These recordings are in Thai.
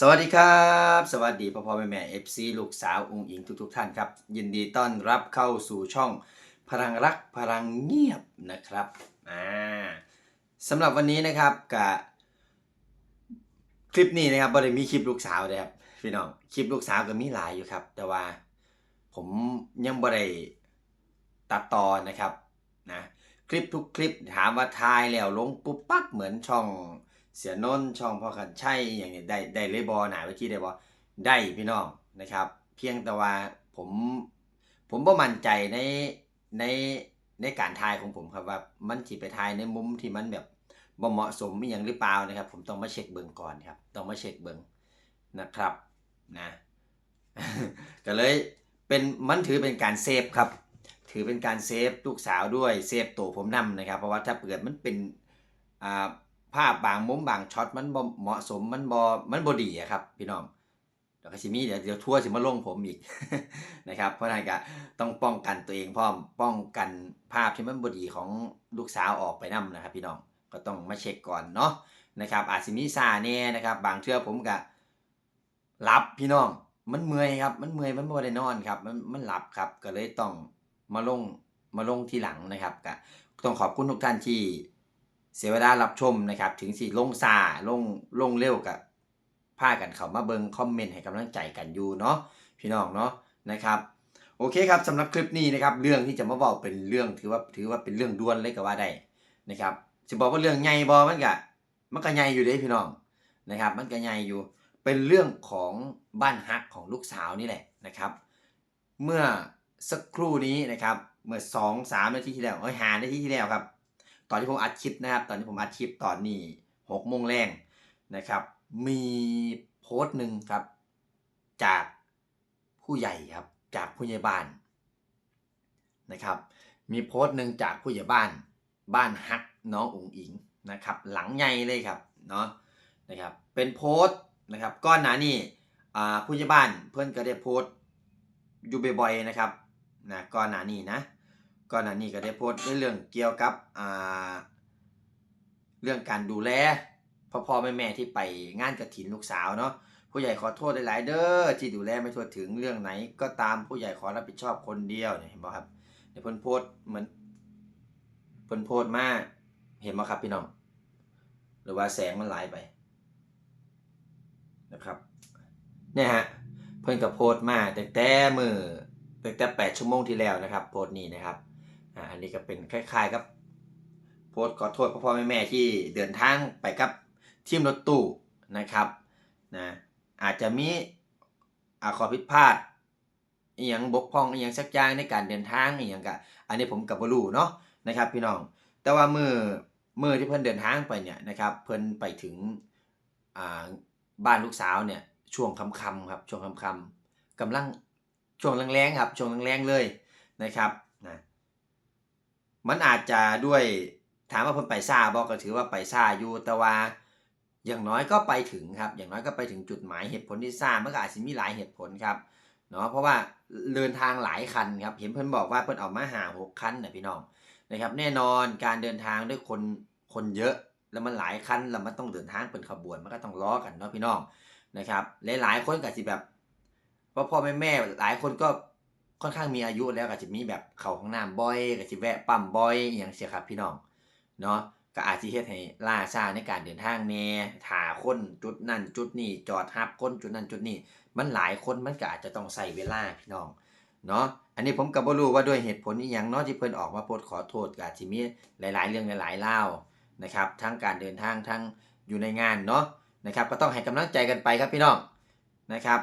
สวัสดีครับ สวัสดีพ่อพ่อแม่แม่เอฟซีลูกสาวองค์อิงทุกๆท่านครับ ยินดีต้อนรับเข้าสู่ช่องพลังรักพลังเงียบนะครับอ่าสำหรับวันนี้นะครับกับคลิปนี้นะครับบ่ได้มีคลิปลูกสาวเลยครับพี่น้องคลิปลูกสาวก็มีหลายอยู่ครับ แต่ว่าผมยังบ่ได้ตัดต่อนะครับนะคลิปทุกคลิปถามว่าทายแล้วลงปุ๊บปั๊บเหมือนช่อง เสียนนช่องพ่อกันใช่อย่างนี้ได้ได้เลยบอหนาไว้ที่ได้บอได้พี่น้องนะครับ เพียงแต่ว่าผมผมบ่มั่นใจในในในการทายของผมครับว่ามันสิไปทายในมุมที่มันแบบบ่เหมาะสมอย่างหรือเปล่านะครับ ผมต้องมาเช็คเบิงก่อนครับ ต้องมาเช็คเบิงนะครับนะก็เลยเป็นมันถือเป็นการเซฟครับ ถือเป็นการเซฟลูกสาวด้วยเซฟตัวผมนํนะครับ เพราะว่าถ้าเกิดมันเป็นอ่า ภาพบางมุมบางช็อตมันบ่เหมาะสมมันบ่มันบ่ดีอะครับ พี่น้องแล้วก็สิมีเดี๋ยวเดี๋ยวทั่วร์สิมาลงผมอีกนะครับ เพราะนั้นก็ต้องป้องกันตัวเองพร้อมป้องกันภาพที่มันบ่ดีของลูกสาวออกไปนํนะครับ พี่น้องก็ต้องมาเช็คก่อนเนาะนะครับ อาจสิมีซาแน่นะครับ บางเทื่อผมก็หลับพี่น้อง มันเมื่อยครับ มันเมื่อยมันบ่ได้นอนครับ มันมันหลับครับ ก็เลยต้องมาลงมาลงทีหลังนะครับก็ต้องขอบคุณทุกท่านที่ เสียเวลารับชมนะครับ ถึงสิลงซาลงลงเร็วกับพากันเขามาเบิงคอมเมนต์ให้กำลังใจกันอยู่เนาะพี่น้องเนาะนะครับโอเคครับสำหรับคลิปนี้นะครับเรื่องที่จะมาบอกเป็นเรื่องถือว่าถือว่าเป็นเรื่องด่วนเลยก็ว่าได้นะครับจะบอกว่าเรื่องใหญ่บอมันก็มันก็ใหญ่อยู่เด้พี่น้องนะครับ มันก็ใหญ่อยู่เป็นเรื่องของบ้านฮักของลูกสาวนี่แหละนะครับ เมื่อสักครู่นี้นะครับเมื่อสองสามนาทีที่แล้วเอ้ยหานาทีที่แล้วครับ ตอนที่ผมอัดคลิปนะครับ ตอนที่ผมอัดคลิปตอนนี้หกโมงแรงนะครับ มีโพสต์หนึ่งครับ จากผู้ใหญ่ครับ จากผู้ใหญ่บ้านนะครับ มีโพสต์หนึ่งจากผู้ใหญ่บ้าน บ้านฮักน้องอุ๋งอิงนะครับ หลังใหญ่เลยครับเนาะนะครับ เป็นโพสต์นะครับก้อนหนานี่อ่าผู้ใหญ่บ้านเพื่อนก็ได้โพสต์อยู่บ่อยๆนะครับนะก้อนหนานี่นะ ก่อนหน้านี้ก็ได้โพสต์ในเรื่องเกี่ยวกับอ่าเรื่องการดูแลพ่อพ่อแม่แม่ที่ไปงานกระถินลูกสาวเนาะผู้ใหญ่ขอโทษหลาย ๆ เด้อที่ดูแลไม่ทั่วถึงเรื่องไหน ก็ตามผู้ใหญ่ขอรับผิดชอบคนเดียวเนี่ยเห็นบ่ครับเดี๋ยวเพิ่นโพสต์เหมือนเพิ่นโพสต์มากเห็นบ่ครับพี่น้อง หรือว่าแสงมันไหลไปนะครับเนี่ยฮะเพิ่นก็โพสต์มาแต่แต่มือแต่แต่แปดชั่วโมงที่แล้วนะครับ โพสต์นี้นะครับ อันนี้ก็เป็นคล้ายๆกับโพสต์ขอโทษพ่อพ่อแม่แม่ที่เดินทางไปกับทีมรถตู้นะครับนะอาจจะมีอาขอผิดพลาดอีหยังบกพร่องอีหยังสักอย่างในการเดินทางอีหยังก็อันนี้ผมกับบรูเนาะนะครับ พี่น้อง แต่ว่ามือมือที่เพิ่นเดินทางไปเนี่ยนะครับเพิ่นไปถึงบ้านลูกสาวเนี่ยช่วงค่ำๆครับช่วงค่ำๆกำลังช่วงแรงๆครับช่วงแรงๆเลยนะครับ มันอาจจะด้วยถามว่าเพิ่นไปซ่าบ่ก็ถือว่าไปซ่าอยู่แต่ว่าอย่างน้อยก็ไปถึงครับ อย่างน้อยก็ไปถึงจุดหมายเหตุผลที่ซ่ามันก็อาจสิมีหลายเหตุผลครับเนาะเพราะว่าเดินทางหลายคันครับเห็นเพิ่นบอกว่าเพิ่นเอามาหาหกคันนะพี่น้องนะครับแน่นอนการเดินทางด้วยคนคนเยอะแล้วมันหลายคันแล้วมันต้องเดินทางเป็นขบวนมันก็ต้องล้อกันเนาะพี่น้องนะครับหลายๆคนก็สิแบบพ่อพ่อแม่แม่หลายคนก็ ค่อนข้างมีอายุแล้วก็จะมีแบบเข้าห้องน้ำบ่อยก็สิแวะปั๊มบ่อยอย่างเสียครับพี่น้องเนาะก็อาจสิเฮ็ดให้ล่าช้าในการเดินทางแน่ถ่าคนจุดนั้นจุดนี้จอดรับคนจุดนั้นจุดนี้มันหลายคนมันก็อาจจะต้องใช้เวลาพี่น้องเนาะอันนี้ผมก็บ่รู้ว่าด้วยเหตุผลอีหยังเนาะที่เพิ่นออกมาโพสขอโทษก็อาจสิมีหลาย ๆ เรื่องหลายๆรานะครับทั้งการเดินทางทั้งอยู่ในงานเนาะนะครับก็ต้องให้กำลังใจกันไปครับพี่น้องนะครับ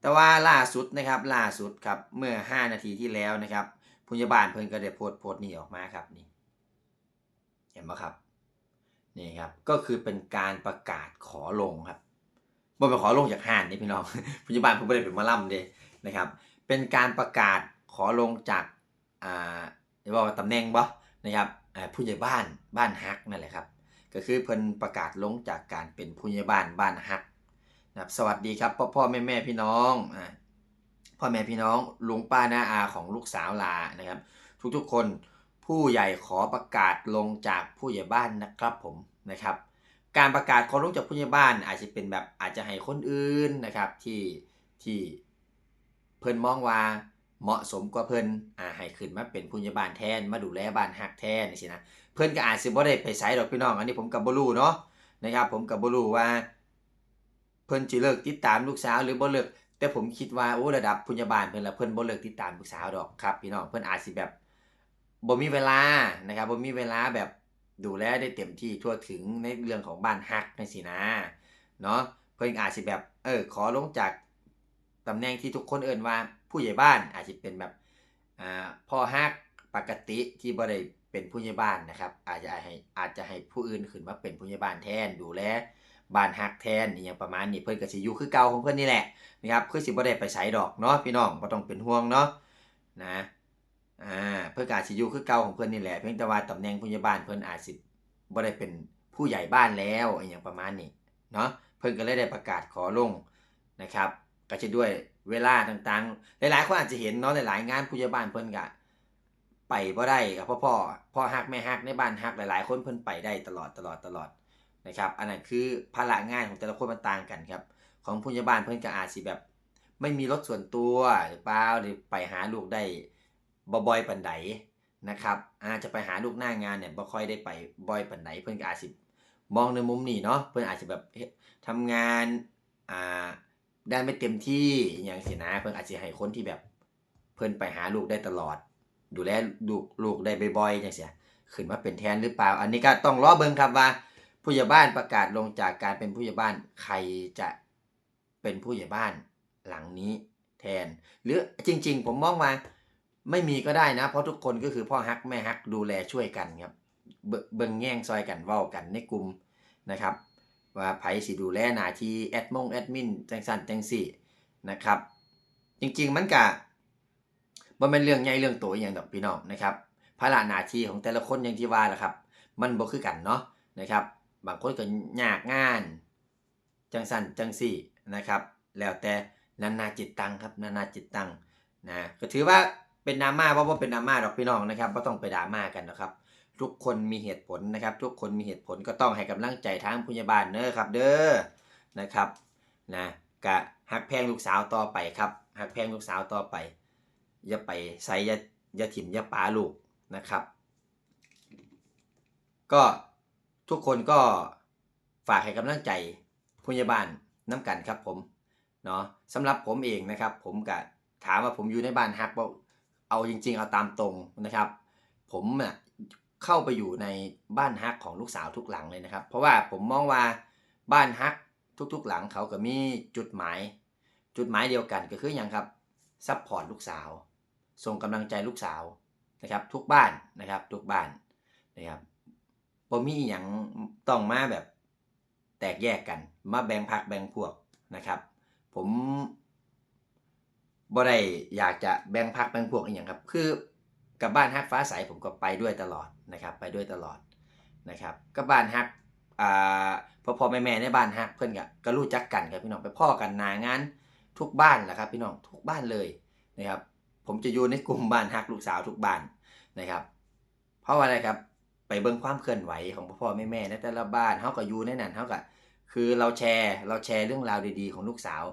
แต่ว่าล่าสุดนะครับล่าสุดครับเมื่อ 5 นาทีที่แล้วนะครับผู้ใหญ่บ้านเพิ่นก็ได้โพสต์โพสต์นี้ออกมาครับนี่เห็นไหมครับนี่ครับก็คือเป็นการประกาศขอลงครับบ่เป็นขอลงจากห้านนี่พี่น้องผู้ใหญ่บ้านเพิ่นบ่ได้เป็นมาล่ำเด้นะครับ เป็นการประกาศขอลงจากอ่าจะบอกว่าตำแหน่งบ่นะครับผู้ใหญ่บ้านบ้านฮักนั่นแหละครับ ก็คือเพิ่นประกาศลงจากการเป็นผู้ใหญ่บ้านบ้านฮัก นะครับสวัสดีครับพ่อพ่อแม่แม่พี่น้องอ่าพ่อแม่พี่น้องลุงป้าน้าอาของลูกสาวลานะครับ ทุกๆคนผู้ใหญ่ขอประกาศลงจากผู้ใหญ่บ้านนะครับผมนะครับ การประกาศขอลงจากผู้ใหญ่บ้านอาจจะเป็นแบบอาจจะให้คนอื่นนะครับที่ที่เพิ่นมองว่าเหมาะสมกว่าเพิ่นอ่าให้ขึ้นมาเป็นผู้ใหญ่บ้านแทนมาดูแลบ้านฮักแทนนี่สินะเพิ่นก็อาจสิบ่ได้ไปไสดอกพี่น้อง อันนี้ผมก็บ่รู้เนาะนะครับ ผมก็บ่รู้ว่า พิ่นสิเลิกติดตามลูกสาวหรือบ่เลิกแต่ผมคิดว่าโอ้ระดับผู้ใหญ่บ้านเพิ่นละเพิ่นบ่เลิกติดตามลูกสาวดอกครับพี่น้องเพิ่นอาจสิแบบบ่มีเวลานะครับบ่มีเวลาแบบดูแลได้เต็มที่ทั่วถึงในเรื่องของบ้านฮักจังซี่นะเนาะเพิ่นอาจสิแบบเออขอลงจากตำแหน่งที่ทุกคนเอิ้นว่าผู้ใหญ่บ้านอาจสิเป็นแบบอ่าพ่อฮักปกติที่บ่ได้เป็นผู้ใหญ่บ้านนะครับอาจจะให้อาจจะให้ผู้อื่นขึ้นมาเป็นผู้ใหญ่บ้านแทนดูแล บ้านฮักแทนอหยังประมาณนี้เพิ่นก็สิอยู่คือเก่าของเพิ่นนี่แหละนะครับคือสิบ่ได้ไปไสดอกเนาะพี่น้องบ่ต้องเป็นห่วงเนาะนะอ่าเพิ่นก็อาจสิอยู่คือเก่าของเพิ่นนี่แหละเพียงแต่ว่าตำแหน่งผู้ใหญ่บ้านเพิ่นอาจสิบ่ได้เป็นผู้ใหญ่บ้านแล้วอหยังประมาณนี้เนาะเพิ่นก็เลยได้ประกาศขอลงนะครับก็จะด้วยเวลาต่างๆ หลายๆคนอาจจะเห็นเนาะหลายๆงานผู้ใหญ่บ้านเพิ่นก็ไปบ่ได้ครับพ่อพ่อพ่อฮักแม่ฮักในบ้านฮักหลายๆ คนเพิ่นไปได้ตลอดตลอดตลอด นะครับอันนั้นคือภาระงานของแต่ละคนมันต่างกันครับของผู้ใหญ่บ้านเพิ่นก็อาจสิแบบ ไม่มีรถส่วนตัวหรือเปล่าหรือไปหาลูกได้บ่บ่อยปานใดนะครับอาจจะไปหาลูกหน้างานเนี่ยบ่ค่อยได้ไปบ่อยปานใดเพิ่นก็อาจสิมองในมุมนี้เนาะเพิ่นอาจจะแบบเฮ็ดทำงานอ่าได้ไม่เต็มที่อย่างสินะเพิ่นอาจสิให้คนที่แบบ เพิ่นไปหาลูกได้ตลอด ดูแลลูกลูกได้บ่อยๆจังซี่ขึ้นมาเป็นแทนหรือเปล่า อันนี้ก็ต้องรอเบิ่งครับว่า ผู้ใหญ่บ้านประกาศลงจากการเป็นผู้ใหญ่บ้านใครจะเป็นผู้ใหญ่บ้านหลังนี้แทน หรือจริง ๆ ผมมองว่าไม่มีก็ได้นะ เพราะทุกคนก็คือพ่อฮักแม่ฮักดูแลช่วยกันครับเบิ่งแย่งซอยกันเว้ากันในกลุ่มนะครับ ว่าไผสิดูแลหน้าที่แอดมงแอดมินจังซั่นจังซี่นะครับ จริง ๆ มันก็บ่แม่นเรื่องใหญ่เรื่องโตอหยังดอกพี่น้องนะครับภาระหน้าที่ของแต่ละคนอย่างที่ว่าแหละครับ มันบ่คือกันเนาะนะครับ บางคนก็ยากงาน จังสั่นจังสี่นะครับ แล้วแต่นานาจิตตังครับนานาจิตตังนะก็ถือว่าเป็นดราม่าเพราะว่าเป็นดราม่าดอกพี่น้องนะครับก็ต้องไปดราม่ากันนะครับ ทุกคนมีเหตุผลนะครับ ทุกคนมีเหตุผลก็ต้องให้กำลังใจทางผู้ใหญ่บ้านเด้อครับ เด้อนะครับนะกะหักแพงลูกสาวต่อไปครับหักแพงลูกสาวต่อไป อย่าไปใส่อย่าอย่าถิ่มอย่าป๋าลูกนะครับ ก็ ทุกคนก็ฝากให้กำลังใจผู้ใหญ่บ้านน้ำกันครับผมเนาะสำหรับผมเองนะครับ ผมก็ถามว่าผมอยู่ในบ้านฮักเอาจริง ๆ เอาตามตรงนะครับ ผมน่ะเข้าไปอยู่ในบ้านฮักของลูกสาวทุกหลังเลยนะครับ เพราะว่าผมมองว่าบ้านฮักทุก ๆ หลังเขาก็มีจุดหมาย จุดหมายเดียวกันก็คืออย่างครับซัพพอร์ตลูกสาวส่งกำลังใจลูกสาวนะครับ ทุกบ้านนะครับ ทุกบ้านนะครับ บ่มีอย่างต้องมาแบบแตกแยกกัน มาแบ่งพักแบ่งพวกนะครับ ผมบ่ได้อยากจะแบ่งพักแบ่งพวกอีหยังครับ คือกับบ้านฮักฟ้าใสผมก็ไปด้วยตลอดนะครับ ไปด้วยตลอดนะครับกับบ้านฮักอ่าพ่อพ่อแม่แม่ในบ้านฮักเพื่อนก็ก็รู้จักกันครับพี่น้องไปพ่อกันนางานทุกบ้านแหละครับ พี่น้องทุกบ้านเลยนะครับ ผมจะอยู่ในกลุ่มบ้านฮักลูกสาวทุกบ้านนะครับ เพราะว่าอะไรครับ ไปเบิ่งความเคลื่อนไหวของพ่อพ่อแม่แม่ในแต่ละบ้านเฮาก็อยู่ในนั้นเฮาก็คือเราแชร์เราแชร์เรื่องราวดีๆของลูกสาว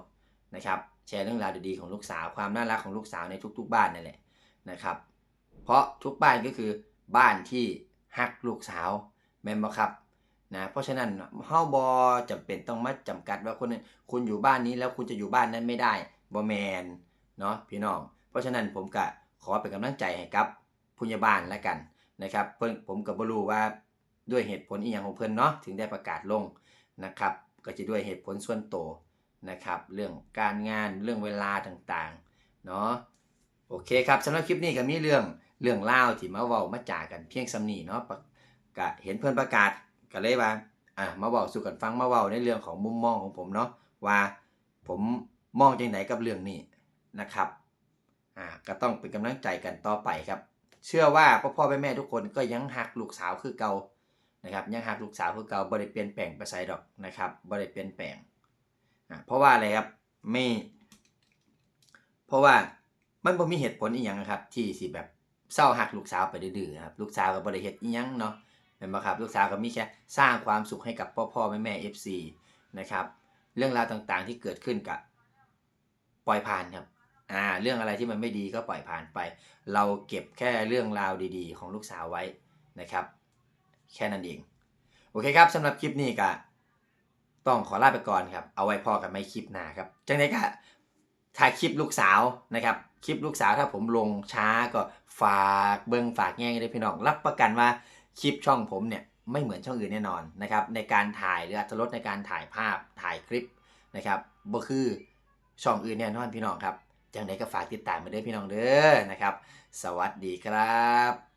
นะครับแชร์เรื่องราวดีๆของลูกสาว ความน่ารักของลูกสาวในทุก ๆ บ้านนั่นแหละนะครับ เพราะทุกบ้านก็คือบ้านที่ฮักลูกสาวแม่นบ่ครับนะเพราะฉะนั้นเฮาบ่จำเป็นต้องมาจำกัดว่าคนนั้นคุณอยู่บ้านนี้แล้วคุณจะอยู่บ้านนั้นไม่ได้บ่แมนเนาะพี่น้อง เพราะฉะนั้นผมก็ขอเป็นกำลังใจให้กับผู้ใหญ่บ้านแล้วกัน นะครับเพิ่นผมก็บ่รู้ว่าด้วยเหตุผลอีหยังของเพิ่อนเนาะถึงได้ประกาศลงนะครับ ก็จะด้วยเหตุผลส่วนตัวนะครับ เรื่องการงานเรื่องเวลาต่างๆเนาะโอเคครับสำหรับคลิปนี้ก็มีเรื่องเรื่องเล่าที่มาเว้ามาจ่ากันเพียงสำนีเนาะปะก็เห็นเพิ่อนประกาศก็เลยว่าอะมาเว้าสู่กันฟังมาเว้าในเรื่องของมุมมองของผมเนาะว่าผมมองจังไดกับเรื่องนี้นะครับอ่าก็ต้องเป็นกำลังใจกันต่อไปครับ เชื่อว่าพ่อพ่อแม่แม่ทุกคนก็ยังหักลูกสาวคือเก่านะครับยังหักลูกสาวคือเก่าบ่ได้เปลี่ยนแปลงไปไสดอกนะครับบ่ได้เปลี่ยนแปลงเพราะว่าอะไรครับไม่เพราะว่ามันบ่มีเหตุผลอีหยังนะครับ ที่สิแบบเศร้าหักลูกสาวไปดื้อๆนะครับลูกสาวก็บ่ได้เฮ็ดอีหยังเนาะเห็นไหมครับลูกสาวก็มีแค่สร้างความสุขให้กับพ่อพ่อแม่แม่ FC นะครับเรื่องราวต่างๆที่เกิดขึ้นกับปล่อยผ่านครับ อ่าเรื่องอะไรที่มันไม่ดีก็ปล่อยผ่านไป เราเก็บแค่เรื่องราวดีๆ ของลูกสาวไว้นะครับ แค่นั้นเอง โอเคครับสำหรับคลิปนี้ก็ต้องขอลาไปก่อนครับ เอาไว้พอกันไม่คลิปหน้าครับจังไดก็ถ่ายคลิปลูกสาวนะครับ คลิปลูกสาวถ้าผมลงช้าก็ฝากเบิ้งฝากแง่งเลยพี่น้อง รับประกันว่าคลิปช่องผมเนี่ยไม่เหมือนช่องอื่นแน่นอนนะครับ ในการถ่ายหรืออัตรถรสในการถ่ายภาพถ่ายคลิปนะครับบ่คือช่องอื่นแน่นอนพี่น้องครับ จังไดก็ฝากติดตามมาด้วยพี่น้องเด้อนะครับ สวัสดีครับ